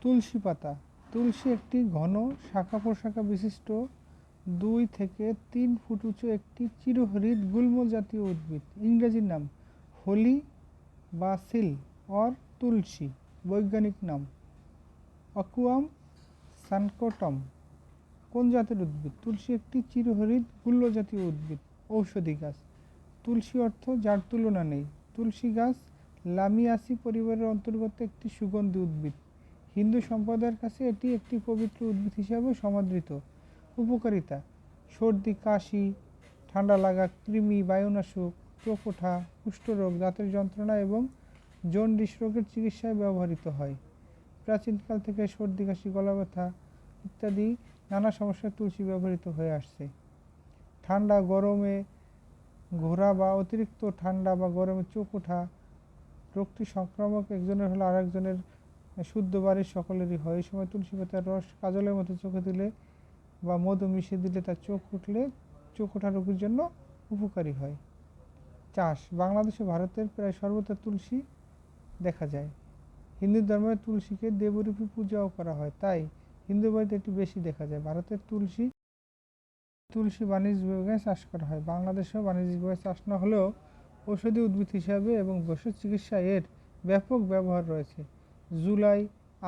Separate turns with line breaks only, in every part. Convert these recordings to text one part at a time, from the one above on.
তুলসী পাতা। তুলসী একটি ঘন শাখা প্রশাখা বিশিষ্ট দুই থেকে তিন ফুট উঁচু একটি চিরহরিৎ গুল্ম জাতীয় উদ্ভিদ। ইংরেজি নাম হোলি বা সিল অর তুলসী, বৈজ্ঞানিক নাম অকুয়াম সানকোটম। কোন জাতের উদ্ভিদ? তুলসী একটি চিরহরিৎ গুল্ম জাতীয় উদ্ভিদ, ঔষধি গাছ। তুলসী অর্থ যার তুলনা নেই। তুলসী গাছ লামিয়াসি পরিবারের অন্তর্গত একটি সুগন্ধি উদ্ভিদ। হিন্দু সম্প্রদায়ের কাছে এটি একটি পবিত্র উদ্ভিদ হিসাবে সমাদৃত। উপকারিতা, সর্দি, কাশি, ঠান্ডা লাগা, কৃমি, বায়ুনাশক ওঠা কুষ্ঠরোগ, দাঁতের যন্ত্রণা এবং জন্ডিস রোগের চিকিৎসায় ব্যবহৃত হয়। প্রাচীনকাল থেকে সর্দি, কাশি, গলা ব্যথা ইত্যাদি নানা সমস্যায় তুলসী ব্যবহৃত হয়ে আসছে। ঠান্ডা গরমে ঘোরা বা অতিরিক্ত ঠান্ডা বা গরমে চোখ ওঠা রোগটি সংক্রামক একজনের হলে আরেকজনের শুদ্ধ বাড়ির সকলেরই হয়। এই সময় তুলসী পাতার রস কাজলের মতো চোখে দিলে বা মধু মিশিয়ে দিলে তার চোখ উঠলে, চোখ ওঠা রোগীর জন্য উপকারী হয়। চাষ, বাংলাদেশে ভারতের প্রায় সর্বত্র তুলসী দেখা যায়। হিন্দু ধর্মে তুলসীকে দেবরূপী পূজাও করা হয়। তাই হিন্দু বাড়িতে একটু বেশি দেখা যায়। ভারতের তুলসী তুলসী বাণিজ্যিকভাবে চাষ করা হয়। বাংলাদেশেও বাণিজ্যিকভাবে চাষ না হলেও ঔষধি উদ্ভিদ হিসাবে এবং ভেষজ চিকিৎসায় এর ব্যাপক ব্যবহার রয়েছে। জুলাই,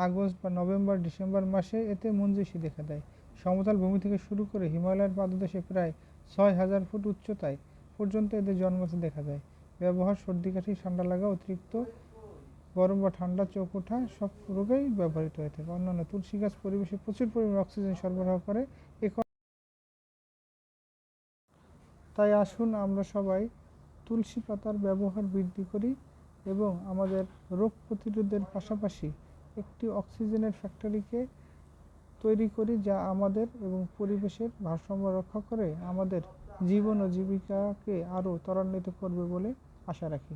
আগস্ট বা নভেম্বর, ডিসেম্বর মাসে এতে মঞ্জুসি দেখা দেয়। সমতল ভূমি থেকে শুরু করে হিমালয়ের পাদদেশে প্রায় ছয় হাজার ফুট উচ্চতায় পর্যন্ত এদের জন্মতে দেখা যায় ব্যবহার সর্দি, কাশি, ঠান্ডা লাগা অতিরিক্ত গরম বা ঠান্ডা চোখ ওঠা সব রোগেই ব্যবহৃত হয়ে থাকে। অন্যান্য তুলসী গাছ পরিবেশে প্রচুর পরিমাণে অক্সিজেন সরবরাহ করে। এ তাই আসুন আমরা সবাই তুলসী পাতার ব্যবহার বৃদ্ধি করি। এবং আমাদের রোগ প্রতিরোধের পাশাপাশি একটি অক্সিজেনের ফ্যাক্টরিকে তৈরি করি যা আমাদের এবং পরিবেশের ভারসাম্য রক্ষা করে আমাদের জীবন ও জীবিকাকে আরও ত্বরান্বিত করবে বলে আশা রাখি।